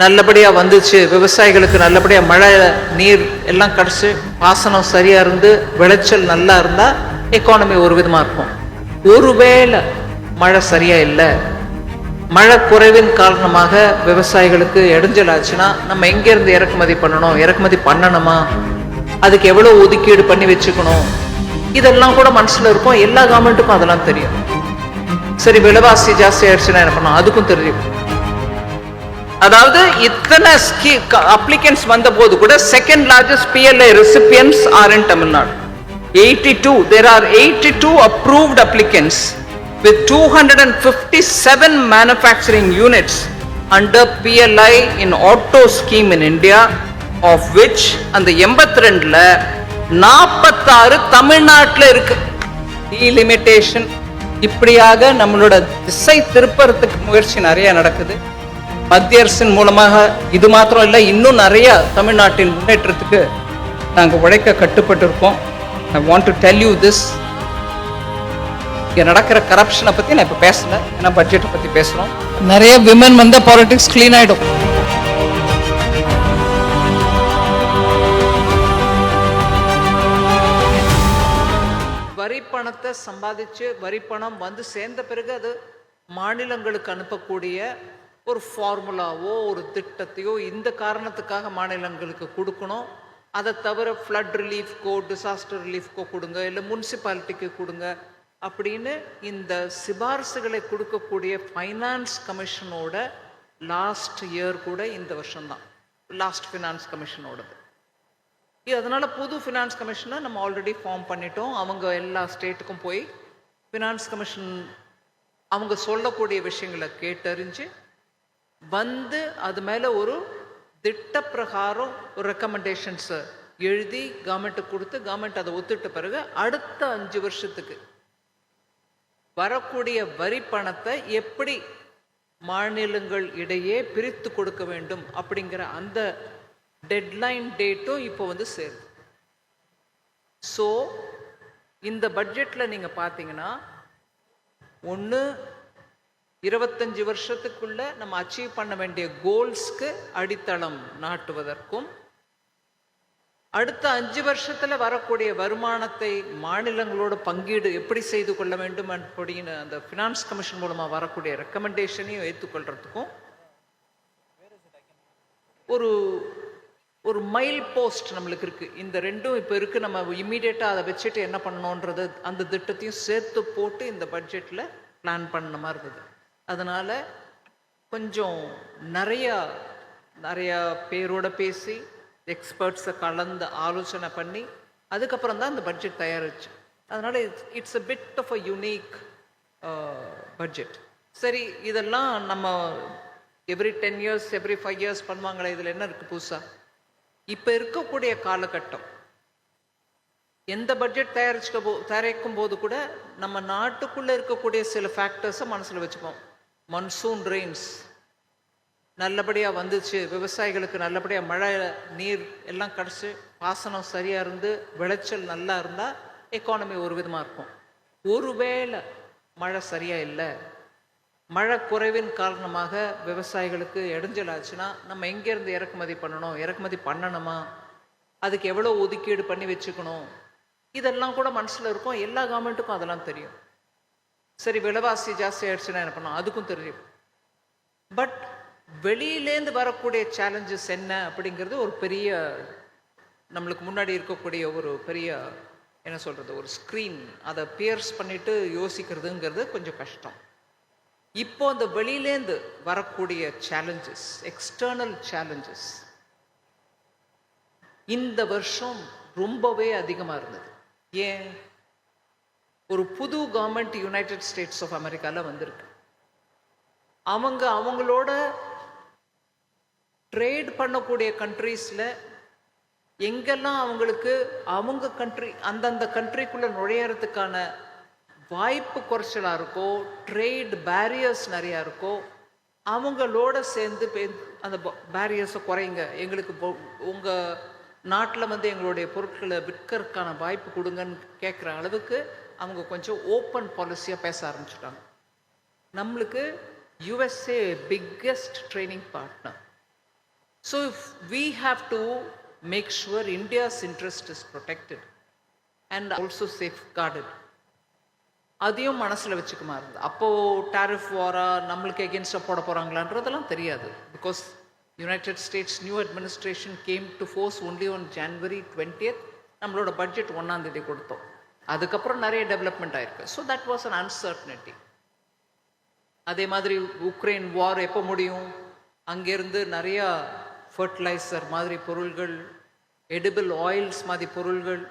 நல்லபடியாக வந்துச்சு. விவசாயிகளுக்கு நல்லபடியாக மழை நீர் எல்லாம் கிடச்சி பாசனம் சரியாக இருந்து விளைச்சல் நல்லா இருந்தால் எக்கானமி ஒரு விதமாக இருக்கும். ஒருவேளை மழை சரியாக இல்லை. மழை குறைவின் காரணமாக விவசாயிகளுக்கு இடைஞ்சல் ஆச்சுன்னா நம்ம எங்கேருந்து இறக்குமதி பண்ணணும்? இறக்குமதி பண்ணணுமா? அதுக்கு எவ்வளோ ஒதுக்கீடு பண்ணி வச்சுக்கணும்? இதெல்லாம் கூட மனசில் இருக்கும். எல்லா கவர்மெண்ட்டுக்கும் அதெல்லாம் தெரியும். சரி விலைவாசி ஜாஸ்தி ஆயிடுச்சுன்னா என்ன பண்ணணும்? அதுக்கும் தெரியும். அதாவது இத்தனை ஸ்கீ அப்ளிகன்ஸ் வந்த போது கூட second largest PLI recipients are in Tamil Nadu. Eighty two there are eighty two approved applicants with two hundred and fifty seven manufacturing units under PLI in auto scheme in India of which அந்த எண்பத்தி ரெண்டில் நாற்பத்தாறு தமிழ்நாட்டில் இருக்கு. Delimitation இப்படியாக நம்மளோட திசை திருப்பறதுக்கு முயற்சி நிறைய நடக்குது. மத்திய அரசின் மூலமாக இது மாத்திரம் இல்லை இன்னும் நிறைய தமிழ்நாட்டின் முன்னேற்றத்துக்கு நாங்கள் உழைக்க கட்டுப்பட்டிருக்கோம். I want to tell you this இங்கே நடக்கிற கரப்ஷனை பற்றி நான் இப்போ பேசல. ஏன்னா பட்ஜெட்டை பற்றி பேசுகிறோம் நிறைய விமன் வந்த பாலிடிக்ஸ் க்ளீன் ஆகிடும் வரி பணத்தை சம்பாதிச்சு வரி பணம் வந்து சேர்ந்த பிறகு அது மாநிலங்களுக்கு அனுப்பக்கூடிய ஒரு ஃபார்முலாவோ ஒரு திட்டத்தையோ இந்த காரணத்துக்காக மாநிலங்களுக்கு கொடுக்கணும். அதை தவிர ஃப்ளட் ரிலீஃப்கோ டிசாஸ்டர் ரிலீஃப்கோ கொடுங்க இல்லை முனிசிபாலிட்டிக்கு கொடுங்க அப்படின்னு இந்த சிபாரிசுகளை கொடுக்கக்கூடிய ஃபைனான்ஸ் கமிஷனோட லாஸ்ட் இயர் கூட இந்த வருஷம்தான். லாஸ்ட் ஃபினான்ஸ் கமிஷனோடது அதனால் புது ஃபினான்ஸ் கமிஷனை நம்ம ஆல்ரெடி ஃபார்ம் பண்ணிட்டோம். அவங்க எல்லா ஸ்டேட்டுக்கும் போய் ஃபினான்ஸ் கமிஷன் அவங்க சொல்லக்கூடிய விஷயங்களை கேட்டறிஞ்சு வந்து அது மேலே ஒரு திட்ட பிரகாரம் ஒரு ரெக்கமெண்டேஷன்ஸை எழுதி கவர்மெண்ட்டுக்கு கொடுத்து கவர்மெண்ட் அதை ஒத்துட்ட பிறகு அடுத்த அஞ்சு வருஷத்துக்கு வரக்கூடிய வரி பணத்தை எப்படி மாநிலங்கள் இடையே பிரித்து கொடுக்க வேண்டும் அப்படிங்கிற அந்த டெட்லைன் டேட்டும் இப்போ வந்து சேருது. ஸோ இந்த பட்ஜெட்டில் நீங்கள் பார்த்தீங்கன்னா ஒன்று இருபத்தஞ்சு வருஷத்துக்குள்ள நம்ம அச்சீவ் பண்ண வேண்டிய கோல்ஸ்க்கு அடித்தளம் நாட்டுவதற்கும் அடுத்த அஞ்சு வருஷத்துல வரக்கூடிய வருமானத்தை மாநிலங்களோட பங்கீடு எப்படி செய்து கொள்ள வேண்டும் அப்படின்னு அந்த ஃபினான்ஸ் கமிஷன் மூலமா வரக்கூடிய ரெக்கமெண்டேஷனையும் ஏற்றுக்கொள்றதுக்கும் ஒரு ஒரு மைல் போஸ்ட் நம்மளுக்கு இருக்கு. இந்த ரெண்டும் இப்போ இருக்கு. நம்ம இம்மீடியட்டாக அதை வச்சுட்டு என்ன பண்ணணுன்றது அந்த திட்டத்தையும் சேர்த்து போட்டு இந்த பட்ஜெட்டில் பிளான் பண்ண மாதிரி இருந்தது. அதனால் கொஞ்சம் நிறையா நிறையா பேரோட பேசி எக்ஸ்பர்ட்ஸை கலந்து ஆலோசனை பண்ணி அதுக்கப்புறம் தான் இந்த பட்ஜெட் தயாரிச்சு. அதனால் it's a bit of a unique budget சரி இதெல்லாம் நம்ம every ten years every five years பண்ணுவாங்களே இதில் என்ன இருக்குது புதுசாக இப்போ இருக்கக்கூடிய காலகட்டம். எந்த பட்ஜெட் தயாரிச்சுக்க போ தயாரிக்கும் போது கூட நம்ம நாட்டுக்குள்ளே இருக்கக்கூடிய சில ஃபேக்டர்ஸை மனசில் வச்சுப்போம். மன்சூன் ரெயின்ஸ் நல்லபடியாக வந்துச்சு. விவசாயிகளுக்கு நல்லபடியாக மழை நீர் எல்லாம் கிடச்சி பாசனம் சரியாக இருந்து விளைச்சல் நல்லா இருந்தால் எக்கானமி ஒரு விதமாக இருக்கும். ஒருவேளை மழை சரியாக இல்லை மழை குறைவின் காரணமாக விவசாயிகளுக்கு இடைஞ்சல் ஆச்சுன்னா நம்ம எங்கேருந்து இறக்குமதி பண்ணணும்? இறக்குமதி பண்ணணுமா? அதுக்கு எவ்வளோ ஒதுக்கீடு பண்ணி வச்சுக்கணும்? இதெல்லாம் கூட மனசில் இருக்கும். எல்லா கவர்மெண்ட்டுக்கும் அதெல்லாம் தெரியும். சரி விலைவாசி ஜாஸ்தி ஆயிடுச்சுன்னா என்ன பண்ணோம் அதுக்கும் தெரியும். பட் வெளியிலேருந்து வரக்கூடிய சேலஞ்சஸ் என்ன அப்படிங்கிறது ஒரு பெரிய நம்மளுக்கு முன்னாடி இருக்கக்கூடிய ஒரு பெரிய என்ன சொல்கிறது ஒரு ஸ்க்ரீன் அதை பியர்ஸ் பண்ணிட்டு யோசிக்கிறதுங்கிறது கொஞ்சம் கஷ்டம். இப்போ அந்த வெளியிலேருந்து வரக்கூடிய சேலஞ்சஸ் எக்ஸ்டர்னல் சேலஞ்சஸ் இந்த வருஷம் ரொம்பவே அதிகமாக இருந்தது. ஏன்? ஒரு புது கவர்மெண்ட் யுனைடெட் ஸ்டேட்ஸ் ஆஃப் அமெரிக்காவில் வந்திருக்கு. அவங்க அவங்களோட ட்ரேட் பண்ணக்கூடிய கண்ட்ரீஸில் எங்கெல்லாம் அவங்களுக்கு அவங்க கண்ட்ரி அந்தந்த கண்ட்ரிக்குள்ளே நுழையறதுக்கான வாய்ப்பு குறைச்சலாக இருக்கோ ட்ரேட் பேரியர்ஸ் நிறையா இருக்கோ அவங்களோட சேர்ந்து பே- அந்த பேரியர்ஸை குறைங்க. எங்களுக்கு உங்கள் நாட்டில் வந்து எங்களுடைய பொருட்களை விற்கறதுக்கான வாய்ப்பு கொடுங்கன்னு கேட்குற அளவுக்கு அவங்க கொஞ்சம் ஓப்பன் பாலிசியாக பேச ஆரம்பிச்சிட்டாங்க. நம்மளுக்கு USA biggest trading partner so if we have to make sure India's interest is protected and also safeguarded அதையும் மனசில் வச்சுக்குமா இருந்தது. அப்போது டாரிஃப் வாரா நம்மளுக்கு எகென்ஸ்டாக போட போகிறாங்களான்றதெல்லாம் தெரியாது. Because United States new administration came to force only one January twentieth நம்மளோட பட்ஜெட் ஒன்றாந்தேதி கொடுத்தோம். அதுக்கப்புறம் நிறைய டெவலப்மெண்ட் ஆயிருக்கு. So that was an uncertainty அதே மாதிரி உக்ரைன் வார் எப்போ முடியும்? அங்கேருந்து நிறையா ஃபர்டிலைசர் மாதிரி பொருள்கள் எடிபிள் ஆயில்ஸ் மாதிரி பொருள்கள்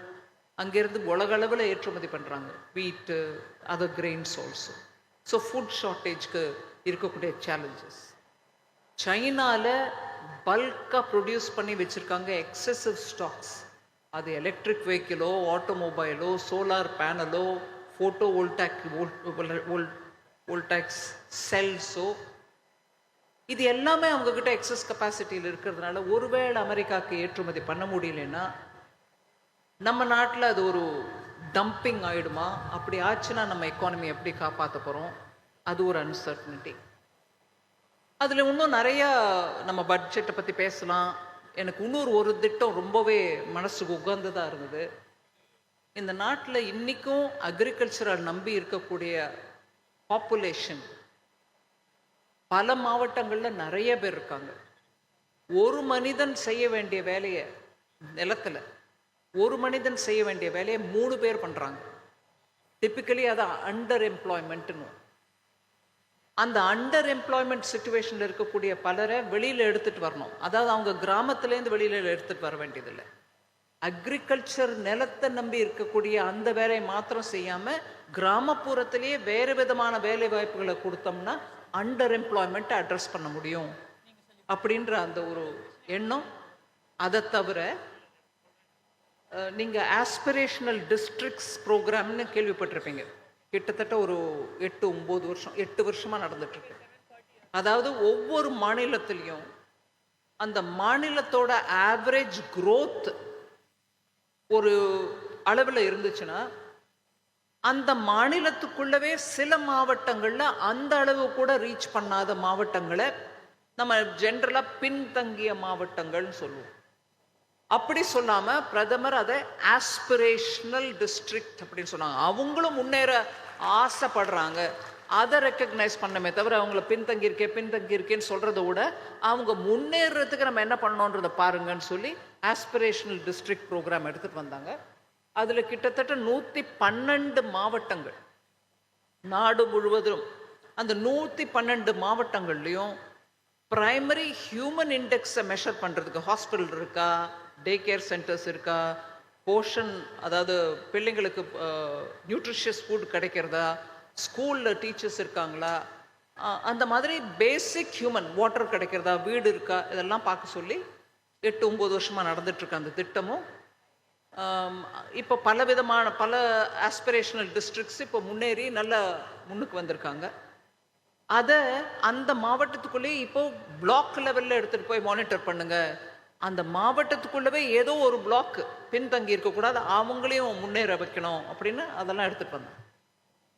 அங்கேருந்து உலகளவில் ஏற்றுமதி பண்ணுறாங்க வீட்டு other grains also so food ஷார்ட்டேஜ்க்கு இருக்கக்கூடிய சேலஞ்சஸ் சைனாவில் பல்காக ப்ரொடியூஸ் பண்ணி வச்சுருக்காங்க எக்ஸசிவ் ஸ்டாக்ஸ் அது எலக்ட்ரிக் வெஹிக்கிளோ ஆட்டோமொபைலோ சோலார் பேனலோ ஃபோட்டோ வோல்டாக் வோல்டாக்ஸ் செல்ஸோ இது எல்லாமே அவங்கக்கிட்ட எக்ஸஸ் கெப்பாசிட்டியில் இருக்கிறதுனால ஒருவேளை அமெரிக்காவுக்கு ஏற்றுமதி பண்ண முடியலன்னா நம்ம நாட்டில் அது ஒரு டம்பிங் ஆகிடுமா அப்படி ஆச்சுன்னா நம்ம எக்கானமி எப்படி காப்பாற்ற போகிறோம் அது ஒரு அன்சர்டனிட்டி அதில் இன்னும் நிறையா நம்ம பட்ஜெட்டை பற்றி பேசலாம். எனக்கு இன்னொரு ஒரு திட்டம் ரொம்பவே மனசுக்கு உகந்ததாக இருந்தது. இந்த நாட்டில் இன்றைக்கும் அக்ரிகல்ச்சரை நம்பி இருக்கக்கூடிய பாப்புலேஷன் பல மாவட்டங்களில் நிறைய பேர் இருக்காங்க. ஒரு மனிதன் செய்ய வேண்டிய வேலையை நிலத்தில் ஒரு மனிதன் செய்ய வேண்டிய வேலையை மூணு பேர் பண்ணுறாங்க டிப்பிக்கலி அதை அண்டர் எம்ப்ளாய்மெண்ட்டுன்னு அந்த அண்டர் எம்ப்ளாய்மெண்ட் சுச்சுவேஷனில் இருக்கக்கூடிய பலரை வெளியில் எடுத்துகிட்டு வரணும். அதாவது அவங்க கிராமத்துலேருந்து வெளியில் எடுத்துகிட்டு வர வேண்டியதில்லை. அக்ரிகல்ச்சர் நிலத்தை நம்பி இருக்கக்கூடிய அந்த வேலையை மாத்திரம் செய்யாமல் கிராமப்புறத்திலேயே வேறு விதமான வேலை வாய்ப்புகளை கொடுத்தோம்னா அண்டர் எம்ப்ளாய்மெண்ட்டை அட்ரஸ் பண்ண முடியும். அப்படின்ற அந்த ஒரு எண்ணம். அதை தவிர நீங்கள் ஆஸ்பிரேஷனல் டிஸ்ட்ரிக்ட்ஸ் ப்ரோக்ராம்னு கேள்விப்பட்டிருப்பீங்க. கிட்டத்தட்ட ஒரு எட்டு ஒம்பது வருஷம் எட்டு வருஷமாக நடந்துட்டுருக்கு. அதாவது ஒவ்வொரு மாநிலத்திலையும் அந்த மாநிலத்தோட ஆவரேஜ் க்ரோத் ஒரு அளவில் இருந்துச்சுன்னா அந்த மாநிலத்துக்குள்ளவே சில மாவட்டங்களில் அந்த அளவு கூட ரீச் பண்ணாத மாவட்டங்களை நம்ம ஜென்ரலாக பின்தங்கிய மாவட்டங்கள்னு சொல்லுவோம். அப்படி சொல்லாம பிரதமர் அதை ஆஸ்பிரேஷனல் டிஸ்ட்ரிக்ட் அப்படின்னு சொன்னாங்க. அவங்களும் முன்னேற ஆசைப்படுறாங்க. அதை ரெக்கக்னைஸ் பண்ணமே தவிர அவங்கள பின்தங்கியிருக்கே பின்தங்கியிருக்கேன்னு சொல்கிறத விட அவங்க முன்னேறதுக்கு நம்ம என்ன பண்ணணுன்றதை பாருங்கன்னு சொல்லி ஆஸ்பிரேஷனல் டிஸ்ட்ரிக்ட் ப்ரோக்ராம் எடுத்துட்டு வந்தாங்க. அதில் கிட்டத்தட்ட நூற்றி பன்னெண்டு மாவட்டங்கள். நாடு முழுவதும் அந்த நூற்றி பன்னெண்டு மாவட்டங்கள்லையும் ப்ரைமரி ஹியூமன் இண்டெக்ஸை மெஷர் பண்ணுறதுக்கு ஹாஸ்பிட்டல் இருக்கா? டே கேர் சென்டர்ஸ் இருக்கா? போர்ஷன் அதாவது பிள்ளைங்களுக்கு நியூட்ரிஷியஸ் ஃபுட் கிடைக்கிறதா? ஸ்கூலில் டீச்சர்ஸ் இருக்காங்களா? அந்த மாதிரி பேசிக் ஹியூமன் வாட்டர் கிடைக்கிறதா? வீடு இருக்கா? இதெல்லாம் பார்க்க சொல்லி எட்டு ஒம்பது வருஷமாக நடந்துட்டுருக்கு அந்த திட்டமும். இப்போ பல விதமான பல ஆஸ்பிரேஷனல் டிஸ்ட்ரிக்ட்ஸ் இப்போ முன்னேறி நல்ல முன்னுக்கு வந்திருக்காங்க. அதை அந்த மாவட்டத்துக்குள்ளேயே இப்போ பிளாக் லெவலில் எடுத்துகிட்டு போய் மானிட்டர் பண்ணுங்கள் அந்த மாவட்டத்துக்குள்ளவே ஏதோ ஒரு பிளாக் பின்தங்கி இருக்கக்கூடாது. அவங்களையும் முன்னேற வைக்கணும் அப்படின்னு அதெல்லாம் எடுத்துகிட்டு வந்தோம்.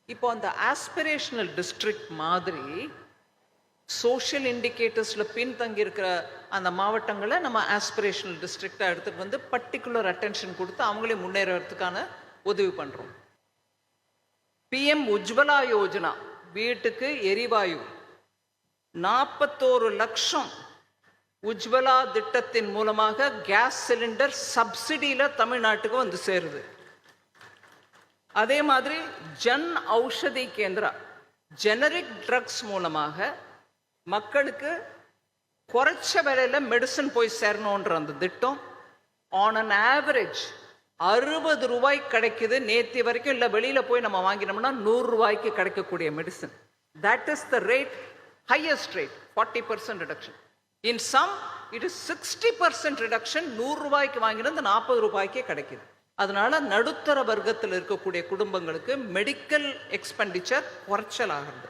இப்போ அந்த ஆஸ்பிரேஷனல் டிஸ்ட்ரிக்ட் மாதிரி சோஷியல் இண்டிகேட்டர்ஸில் பின்தங்கி இருக்கிற அந்த மாவட்டங்களை நம்ம ஆஸ்பிரேஷனல் டிஸ்ட்ரிக்டாக எடுத்துகிட்டு வந்து பர்டிகுலர் அட்டென்ஷன் கொடுத்து அவங்களே முன்னேறதுக்கான உதவி பண்ணுறோம் பிஎம் உஜ்வலா யோஜனா வீட்டுக்கு எரிவாயு நாற்பத்தோரு லட்சம் உஜ்வலா திட்டத்தின் மூலமாக கேஸ் சிலிண்டர் சப்சிடியில் தமிழ்நாட்டுக்கு வந்து சேருது. அதே மாதிரி ஜன் ஔஷதி கேந்திரா ஜெனரிக் ட்ரக்ஸ் மூலமாக மக்களுக்கு குறைச்ச விலையில மெடிசன் போய் சேரணுன்ற அந்த திட்டம் ஆன் அன் ஆவரேஜ் அறுபது ரூபாய் கிடைக்குது. நேத்தி வரைக்கும் இல்லை வெளியில் போய் நம்ம வாங்கினோம்னா நூறு ரூபாய்க்கு கிடைக்கக்கூடிய medicine that is the rate highest rate forty percent reduction in some it is sixty percent reduction நூறுரூபாய்க்கு வாங்கினது நாற்பது ரூபாய்க்கே கிடைக்குது. அதனால நடுத்தர வர்க்கத்தில் இருக்கக்கூடிய குடும்பங்களுக்கு மெடிக்கல் எக்ஸ்பெண்டிச்சர் குறைச்சல் ஆகிறது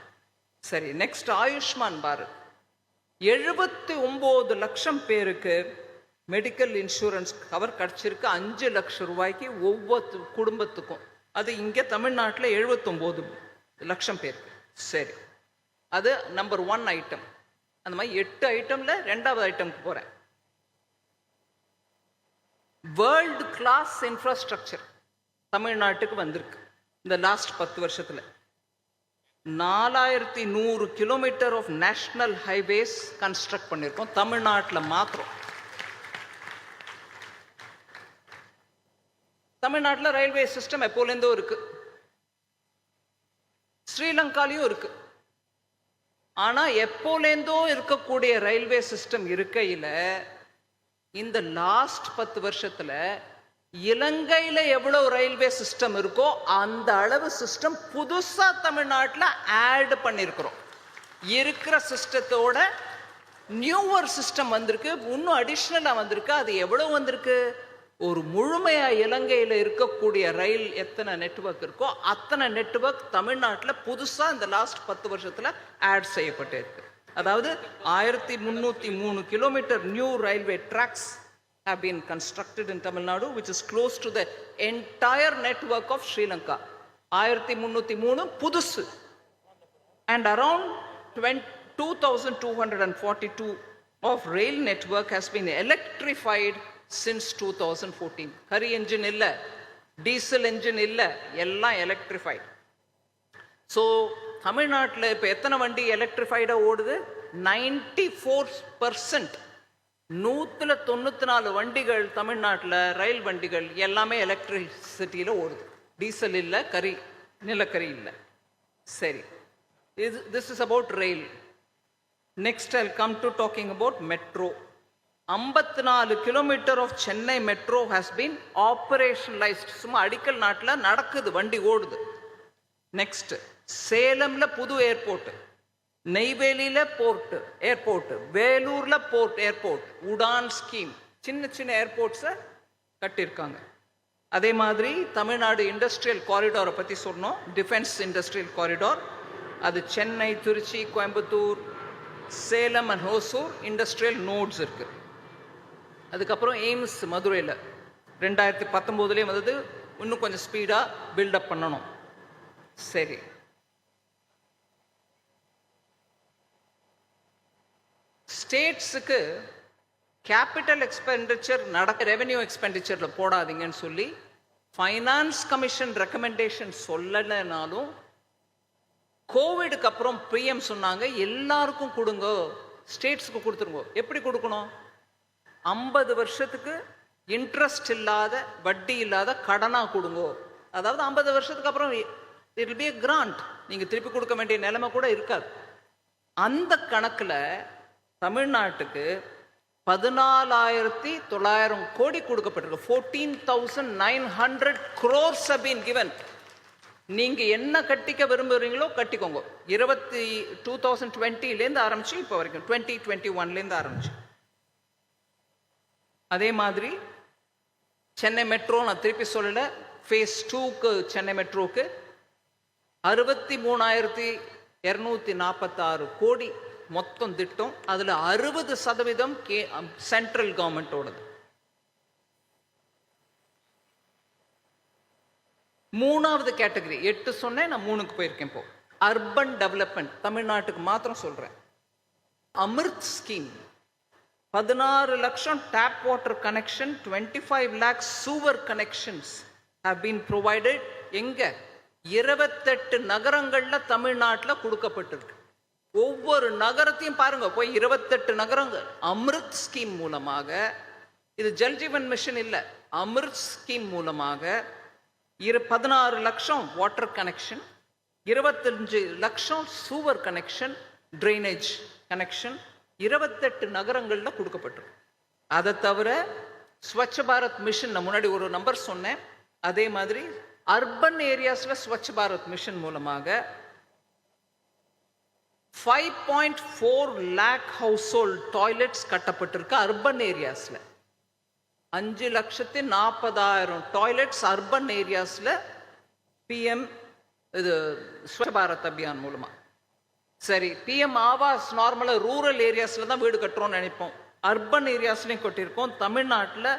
சரி நெக்ஸ்ட் ஆயுஷ்மான் பாரத். எழுபத்தி ஒம்பது லட்சம் பேருக்கு மெடிக்கல் இன்சூரன்ஸ் கவர் கிடச்சிருக்கு. அஞ்சு லட்சம் ரூபாய்க்கு ஒவ்வொரு குடும்பத்துக்கும். அது இங்கே தமிழ்நாட்டில் எழுபத்தொம்போது லட்சம் பேருக்கு. சரி அது நம்பர் ஒன் ஐட்டம் அந்த மாதிரி எட்டு ஐட்டம்ல ரெண்டாவது ஐட்டம்க்கு போறேன். வேர்ல்டு கிளாஸ் இன்ஃப்ராஸ்ட்ரக்சர் தமிழ்நாட்டுக்கு வந்திருக்கு. இந்த லாஸ்ட் பத்து வருஷத்துல. நாலாயிரத்தி நூறு kilometre of national highways construct பண்ணியிருக்கோம் தமிழ்நாட்டில் மாத்திரம் தமிழ்நாட்டில் ரயில்வே சிஸ்டம் எப்போலேருந்தோ இருக்கு. ஸ்ரீலங்காலையும் இருக்கு. ஆனால் எப்போலேருந்தோ இருக்கக்கூடிய ரயில்வே சிஸ்டம் இருக்கையில் இந்த லாஸ்ட் பத்து வருஷத்தில் இலங்கையில் எவ்வளோ ரயில்வே சிஸ்டம் இருக்கோ அந்த அளவு சிஸ்டம் புதுசாக தமிழ்நாட்டில் ஆட் பண்ணியிருக்கிறோம் இருக்கிற சிஸ்டத்தோட நியூவர் சிஸ்டம் வந்திருக்கு இன்னும் அடிஷ்னலாக வந்திருக்கு அது எவ்வளோ வந்திருக்கு? ஒரு முழுமையாக இலங்கையில் இருக்கக்கூடிய ரயில் எத்தனை நெட்வொர்க் இருக்கோ அத்தனை நெட்வொர்க் தமிழ்நாட்டில் புதுசாக இந்த லாஸ்ட் பத்து வருஷத்தில் ஆட் செய்யப்பட்டிருக்கு அதாவது ஆயிரத்தி முந்நூற்றி மூணு kilometre new railway tracks have been constructed in Tamil Nadu, which is close to the entire network of Sri Lanka. ஆயிரத்தி முந்நூற்றி மூணு புதுசு and around 20 2,242 of rail network has since two thousand fourteen Hari engine இல்லை diesel engine இல்லை எல்லாம் electrified so தமிழ்நாட்டில் இப்போ எத்தனை வண்டி எலக்ட்ரிஃபைடாக ஓடுது? நைன்டி ஃபோர் பர்சன்ட் நூற்றுல தொண்ணூற்றி நாலு வண்டிகள் தமிழ்நாட்டில் ரயில் வண்டிகள் எல்லாமே எலக்ட்ரிசிட்டியில் ஓடுது. டீசல் இல்லை கரி நிலக்கரி இல்லை. சரி. இது this is about rail next I come to talking about metro ஐம்பத்தி நாலு kilometre of Chennai metro has been operationalised சும்மா அடிக்கல் நாட்டில் நடக்குது வண்டி ஓடுது. நெக்ஸ்ட் சேலம்ல புது ஏர்போர்ட் நெய்வேலியில போர்ட் ஏர்போர்ட் வேலூர்ல போர்ட் ஏர்போர்ட் உடான் ஸ்கீம் சின்ன சின்ன ஏர்போர்ட்ஸை கட்டியிருக்காங்க. அதே மாதிரி தமிழ்நாடு இண்டஸ்ட்ரியல் காரிடாரை பற்றி சொன்னோம். டிஃபென்ஸ் இண்டஸ்ட்ரியல் காரிடார் அது Chennai Trichy Coimbatore Salem and Hosur industrial nodes இருக்குது அதுக்கப்புறம் எய்ம்ஸ் மதுரையில். ரெண்டாயிரத்தி பத்தொம்போதுலேயே வந்தது. இன்னும் கொஞ்சம் ஸ்பீடாக பில்டப் பண்ணணும். சரி. ஸ்டேட்ஸுக்கு கேபிட்டல் எக்ஸ்பெண்டிச்சர் நடக்க ரெவென்யூ எக்ஸ்பெண்டிச்சரில் போடாதீங்கன்னு சொல்லி ஃபைனான்ஸ் கமிஷன் ரெக்கமெண்டேஷன் சொல்லலைனாலும் கோவிடுக்கு அப்புறம் பிஎம் சொன்னாங்க எல்லாருக்கும் கொடுங்க. ஸ்டேட்ஸுக்கு கொடுத்துருங்க. எப்படி கொடுக்கணும்? ஐம்பது வருஷத்துக்கு இன்ட்ரெஸ்ட் இல்லாத வட்டி இல்லாத கடனாக கொடுங்கோ. அதாவது ஐம்பது வருஷத்துக்கு அப்புறம் இட் பி கிராண்ட் நீங்கள் திருப்பி கொடுக்க வேண்டிய நிலைமை கூட இருக்காது. அந்த கணக்கில் தமிழ்நாட்டுக்கு பதினாலாயிரத்தி தொள்ளாயிரம் கோடி கொடுக்கப்பட்டிருக்கு. Fourteen thousand nine hundred crores been given நீங்க என்ன கட்டிக்க விரும்புறீங்களோ கட்டிக்கோங்க. இருபத்தி டூ தௌசண்ட் டுவெண்ட்டிலேருந்து ஆரம்பிச்சு இப்போ வரைக்கும் டுவெண்ட்டி டுவெண்ட்டி ஒன்லேருந்து ஆரம்பிச்சு. அதே மாதிரி சென்னை மெட்ரோ நான் திருப்பி சொல்லல. ஃபேஸ் டூக்கு சென்னை மெட்ரோக்கு அறுபத்தி மூணாயிரத்தி இரநூத்தி நாற்பத்தாறு கோடி மொத்தம் திட்டம். அதில் அறுபது சதவீதம் கே சென்ட்ரல் கவர்மெண்ட்டோடது மூணாவது கேட்டகரி எட்டு சொன்னேன் நான் மூணுக்கு போயிருக்கேன் இப்போ. அர்பன் டெவலப்மெண்ட் தமிழ்நாட்டுக்கு மாத்திரம் சொல்கிறேன் அமிர்த் ஸ்கீம் பதினாறு லட்சம் tap water connection twenty five lakhs sewer connections have been provided எங்க? இருபத்தெட்டு நகரங்களில் தமிழ்நாட்டில் கொடுக்கப்பட்டிருக்கு. ஒவ்வொரு நகரத்தையும் பாருங்க போய் இருபத்தெட்டு நகரங்கள் அமிர்த் ஸ்கீம் மூலமாக இது ஜல்ஜீவன் மிஷன் இல்லை. அமிர்த் ஸ்கீம் மூலமாக இரு பதினாறு லட்சம் வாட்டர் கனெக்ஷன் இருபத்தஞ்சு லட்சம் சூவர் கனெக்ஷன் ட்ரைனேஜ் கனெக்ஷன் இருபத்தெட்டு நகரங்களில் கொடுக்கப்பட்டிருக்கு. அதை தவிர ஸ்வச் பாரத் மிஷன் நான் முன்னாடி ஒரு நம்பர் சொன்னேன். அதே மாதிரி அர்பன் ஏரியாஸில் ஸ்வச் பாரத் மிஷன் மூலமாக five point four lakh household toilets கட்டப்பட்டிருக்கு அர்பன் ஏரியாஸில் அஞ்சு லட்சத்தி நாற்பதாயிரம் டாய்லெட்ஸ் அர்பன் ஏரியாஸில் பிஎம் இது ஸ்வச் பாரத் அபியான் மூலமாக சரி பிஎம் ஆவாஸ் நார்மலாக ரூரல் ஏரியாஸில் தான் வீடு கட்டுறோம்னு நினைப்போம். அர்பன் ஏரியாஸ்லையும் கட்டியிருக்கோம். தமிழ்நாட்டில்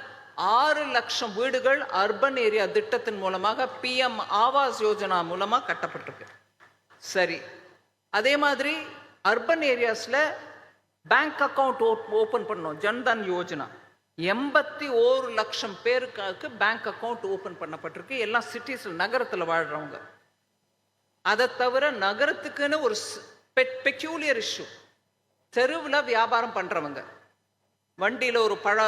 ஆறு லட்சம் வீடுகள் அர்பன் ஏரியா திட்டத்தின் மூலமாக பிஎம் ஆவாஸ் யோஜனா மூலமாக கட்டப்பட்டிருக்கு. சரி அதே மாதிரி அர்பன் ஏரியாஸில் பேங்க் அக்கவுண்ட் ஓப்பன் பண்ணோம். ஜன்தன் யோஜனா எண்பத்தி ஓரு லட்சம் பேருக்காக பேங்க் அக்கவுண்ட் ஓப்பன் பண்ணப்பட்டிருக்கு. எல்லாம் சிட்டிஸில் நகரத்தில் வாழ்கிறவங்க அதை தவிர நகரத்துக்குன்னு ஒரு பெக்யூலியர் இஷ்யூ தெருவில் வியாபாரம் பண்ணுறவங்க வண்டியில் ஒரு பழ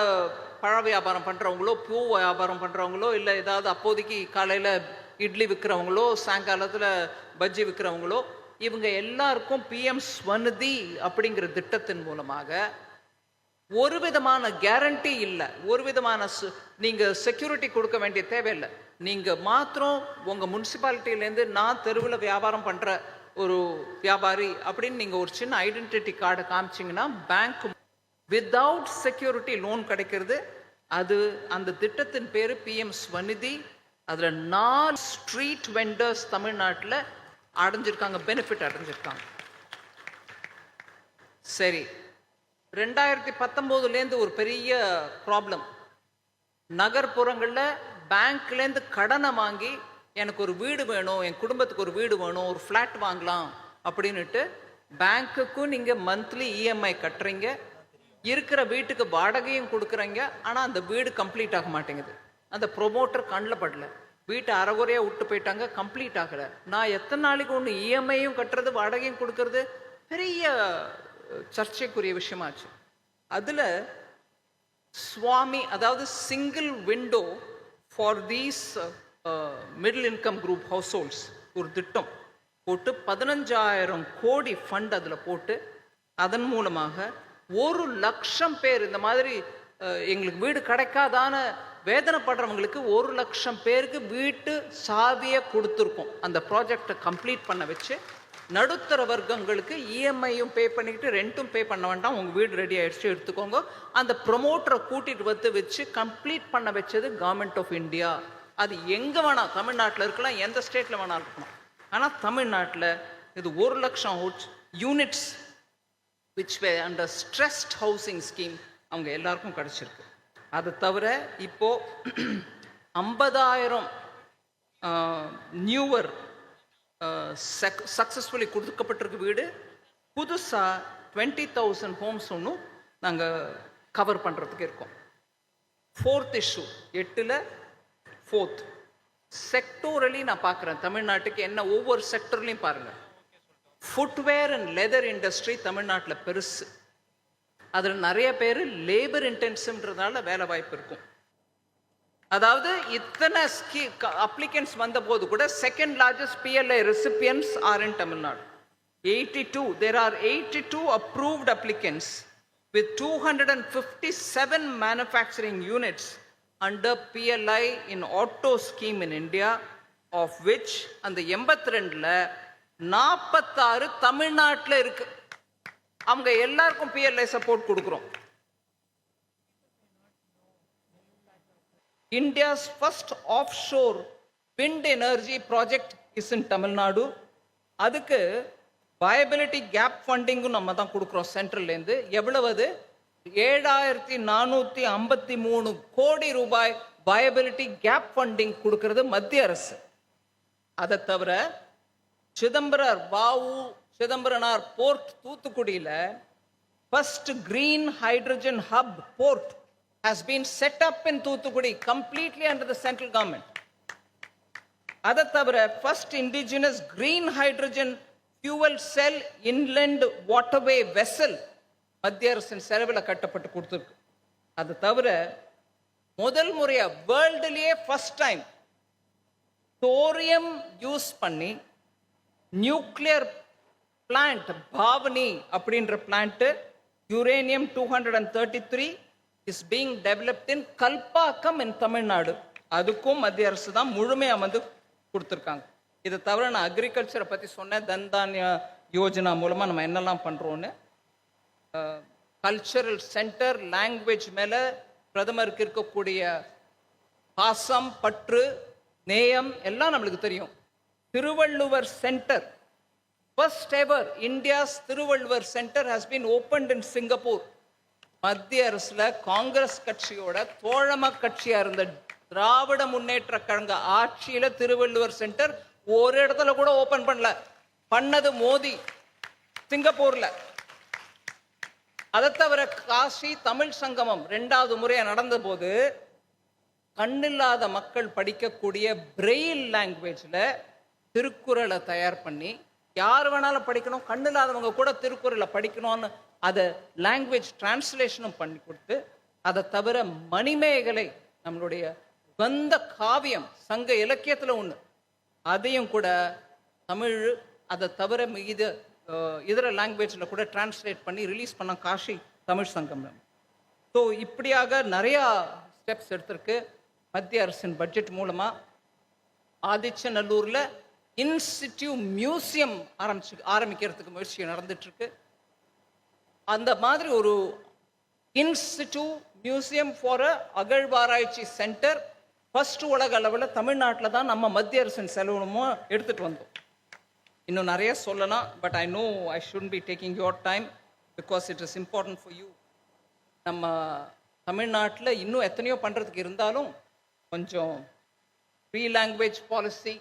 பழ வியாபாரம் பண்ணுறவங்களோ பூ வியாபாரம் பண்ணுறவங்களோ இல்லை ஏதாவது அப்போதைக்கு காலையில் இட்லி விற்கிறவங்களோ சாயங்காலத்தில் பஜ்ஜி விற்கிறவங்களோ இவங்க எல்லாருக்கும் பிஎம் ஸ்வநிதி அப்படிங்கிற திட்டத்தின் மூலமாக ஒரு விதமான கேரண்டி இல்லை. ஒரு விதமான சு- செக்யூரிட்டி கொடுக்க வேண்டிய தேவையில்லை. நீங்கள் மாத்திரம் உங்கள் முனிசிபாலிட்டியிலேருந்து நான் தெருவில் வியாபாரம் பண்ணுற ஒரு வியாபாரி அப்படின்னு நீங்கள் ஒரு சின்ன ஐடென்டிட்டி கார்டை காமிச்சீங்கன்னா பேங்க் வித்தவுட் செக்யூரிட்டி லோன் கிடைக்கிறது. அது அந்த திட்டத்தின் பேர் பிஎம் ஸ்வநிதி அதில் நாலு ஸ்ட்ரீட் வெண்டர்ஸ் தமிழ்நாட்டில் அடைஞ்சிருக்காங்க பெனிஃபிட் அடைஞ்சிருக்காங்க. சரி ரெண்டாயிரத்தி பத்தொம்போதுலேருந்து ஒரு பெரிய ப்ராப்ளம் நகர்ப்புறங்களில் பேங்க்லேருந்து கடனை வாங்கி எனக்கு ஒரு வீடு வேணும் என் குடும்பத்துக்கு ஒரு வீடு வேணும் ஒரு ஃப்ளாட் வாங்கலாம் அப்படின்னுட்டு பேங்க்குக்கும் நீங்கள் மந்த்லி இஎம்ஐ கட்டுறீங்க. இருக்கிற வீட்டுக்கு வாடகையும் கொடுக்குறீங்க. ஆனால் அந்த வீடு கம்ப்ளீட் ஆக மாட்டேங்குது. அந்த ப்ரொமோட்டர் கண்ணில் படல. வீட்டை அறகுறையாக விட்டு போயிட்டாங்க கம்ப்ளீட் ஆகலை. நான் எத்தனை நாளைக்கு ஒன்று இஎம்ஐயும் கட்டுறது வாடகையும் கொடுக்கறது? பெரிய சர்ச்சைக்குரிய விஷயமாச்சு. அதில் சுவாமி அதாவது single window for these middle income group households ஒரு திட்டம் போட்டு பதினஞ்சாயிரம் கோடி ஃபண்ட் அதில் போட்டு அதன் மூலமாக ஒரு லட்சம் பேர் இந்த மாதிரி எங்களுக்கு வீடு கிடைக்காதான வேதனைப்படுறவங்களுக்கு ஒரு லட்சம் பேருக்கு வீட்டு சாவியை கொடுத்துருக்கோம். அந்த ப்ராஜெக்டை கம்ப்ளீட் பண்ண வச்சு நடுத்தர வர்க்கங்களுக்கு இஎம்ஐயும் பே பண்ணிக்கிட்டு ரெண்ட்டும் பே பண்ண வேண்டாம். உங்கள் வீடு ரெடி ஆகிடுச்சு எடுத்துக்கோங்க. அந்த ப்ரொமோட்டரை கூட்டிகிட்டு வந்து வச்சு கம்ப்ளீட் பண்ண வச்சது கவர்மெண்ட் ஆஃப் இந்தியா அது எங்கே வேணால் தமிழ்நாட்டில் இருக்கலாம் எந்த ஸ்டேட்டில் வேணாலும் இருக்கலாம். ஆனால் தமிழ்நாட்டில் இது ஒரு லட்சம் units which were under stressed housing scheme அவங்க எல்லாருக்கும் கிடச்சிருக்கு. அது தவிர இப்போது ஐம்பதாயிரம் நியூவர் சக்ஸஸ்ஃபுல்லி கொடுக்கப்பட்டிருக்கு வீடு புதுசாக டுவெண்ட்டி தௌசண்ட் ஹோம்ஸ் ஒன்றும் நாங்கள் கவர் பண்ணுறதுக்கு இருக்கோம். ஃபோர்த் இஷ்யூ எட்டில் ஃபோர்த் செக்டோரலி நான் பார்க்குறேன். தமிழ்நாட்டுக்கு என்ன ஒவ்வொரு செக்டர்லையும் பாருங்கள் ஃபுட்வேர் அண்ட் லெதர் இண்டஸ்ட்ரி தமிழ்நாட்டில் பெருசு. அதில் நிறைய பேர் லேபர் இன்டென்சிவ்ன்றதுனால வேலை வாய்ப்பு இருக்கும். அதாவது இத்தனை ஸ்கீ அப்ளிகன்ஸ் வந்த போது கூட second largest PLI recipients are in Tamil Nadu eighty two there are eighty two approved applicants with two hundred and fifty seven manufacturing units under PLI in auto scheme in India of which அந்த எண்பத்தி ரெண்டில் நாற்பத்தாறு தமிழ்நாட்டில் இருக்கு. அவங்க எல்லாருக்கும் PLI support கொடுக்குறோம். India's first offshore wind energy project is in Tamil Nadu அதுக்கு பயபிலிட்டி கேப் ஃபண்டிங்கும் நம்ம தான் கொடுக்குறோம் சென்ட்ரல்லேருந்து எவ்வளவு அது? ஏழாயிரத்தி நானூற்றி ஐம்பத்தி மூணு கோடி ரூபாய் வயபிலிட்டி கேப் ஃபண்டிங் கொடுக்கறது மத்திய அரசு. அதை தவிர சிதம்பரர் வாவு சிதம்பரனார் போர்ட் தூத்துக்குடியில first green hydrogen hub port has been set up in Thoothukudi completely under the central government அதை தவிர first indigenous green hydrogen fuel cell inland waterway vessel மத்திய அரசின் செலவில் கட்டப்பட்டு கொடுத்துருக்கு. அது தவிர முதல் முறையாக வேர்ல்டுலேயே ஃபர்ஸ்ட் டைம் தோரியம் யூஸ் பண்ணி நியூக்ளியர் பிளான்ட் பாவனி அப்படின்ற plant uranium two hundred and thirty three is being developed in Kalpakkam in Tamil Nadu. அதுக்கும் மத்திய அரசு தான் முழுமையாக வந்து கொடுத்துருக்காங்க. இதை தவிர நான் அக்ரிகல்ச்சரை பற்றி சொன்னேன். தன்தானிய யோஜனா மூலமாக நம்ம என்னெல்லாம் பண்ணுறோன்னு கல்ச்சரல் சென்டர் லாங்குவேஜ் மேலே பிரதமருக்கு இருக்கக்கூடிய பாசம் பற்று நேயம் எல்லாம் நம்மளுக்கு தெரியும். Thiruvalluvar centre first ever India's Thiruvalluvar centre has been opened in Singapore மத்திய அரசில் காங்கிரஸ் கட்சியோட தோழம கட்சியாக இருந்த திராவிட முன்னேற்ற கழக ஆட்சியில் திருவள்ளுவர் சென்டர் ஒரு இடத்துல கூட ஓப்பன் பண்ணல. பண்ணது மோடி சிங்கப்பூரில். அதை தவிர காசி தமிழ் சங்கமம் ரெண்டாவது முறையாக நடந்த போது கண்ணில்லாத மக்கள் படிக்கக்கூடிய பிரெயில் லாங்குவேஜில் திருக்குறளை தயார் பண்ணி யார் வேணாலும் படிக்கணும் கண்ணில்லாதவங்க கூட திருக்குறளை படிக்கணும்னு அதை லாங்குவேஜ் டிரான்ஸ்லேஷனும் பண்ணி கொடுத்து அதை தவிர மணிமேகலை நம்மளுடைய வந்த காவியம் சங்க இலக்கியத்தில் ஒன்று அதையும் கூட தமிழ் அதை தவிர மீது இதர லாங்குவேஜில் கூட டிரான்ஸ்லேட் பண்ணி ரிலீஸ் பண்ண காஷி தமிழ் சங்கம் ஸோ இப்படியாக நிறையா ஸ்டெப்ஸ் எடுத்திருக்கு. மத்திய அரசின் பட்ஜெட் மூலமாக ஆதிச்சநல்லூரில் இன்ஸ்டிடியூட் மியூசியம் ஆரம்பிச்சு ஆரம்பிக்கிறதுக்கு முயற்சி நடந்துட்டுருக்கு. அந்த மாதிரி ஒரு இன்ஸ்டிடியூட் மியூசியம் ஃபார் அ அகழ்வாராய்ச்சி சென்டர் ஃபஸ்ட்டு உலக அளவில் தமிழ்நாட்டில் தான் நம்ம மத்திய அரசின் செலவுமோ எடுத்துகிட்டு வந்தோம். இன்னும் நிறைய சொல்லலாம் but I know I should be taking your time because it is important for you நம்ம தமிழ்நாட்டில் இன்னும் எத்தனையோ பண்ணுறதுக்கு இருந்தாலும் கொஞ்சம் ஃப்ரீ லாங்குவேஜ் பாலிசி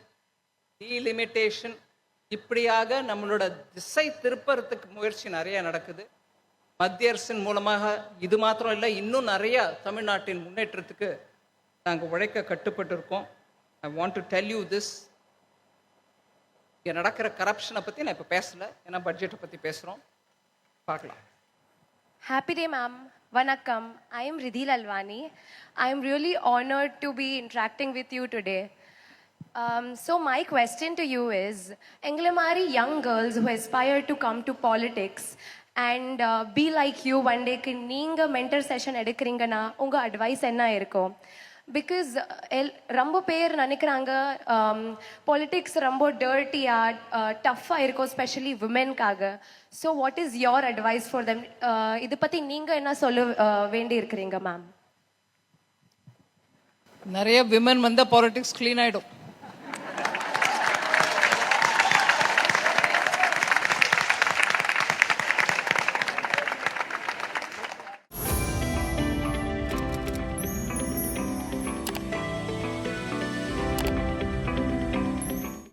டீலிமிட்டேஷன் இப்படியாக நம்மளோட திசை திருப்பறதுக்கு முயற்சி நிறைய நடக்குது. மத்திய அரசின் மூலமாக இது மாத்திரம் இல்லை இன்னும் நிறையா தமிழ்நாட்டின் முன்னேற்றத்துக்கு நாங்கள் உழைக்க கட்டுப்பட்டு இருக்கோம் I want to tell you this இங்கே நடக்கிற கரப்ஷனை பற்றி நான் இப்போ பேசலை ஏன்னா பட்ஜெட்டை பற்றி பேசுகிறோம் பார்க்கலாம் ஹாப்பி டே மேம் வணக்கம் I am Rithil Alwani I am really honoured to be interacting with you today so so my question you is எங்களை Englamari young girls who aspire to come to politics and uh, be like you one நீங்கள் mentor session எடுக்கிறீங்கன்னா உங்கள் advice என்ன இருக்கும் because L uh, ரொம்ப பேர் நினைக்கிறாங்க um, politics ரொம்ப டர்ட்டியாக டஃப்பாக uh, இருக்கும் specially விமென்காக so what is your advice for them இதை பற்றி நீங்கள் என்ன சொல்ல uh, வேண்டி இருக்கிறீங்க மேம் நிறைய விமன் வந்தால் பாலிட்டிக்ஸ் க்ளீன் ஆகிடும்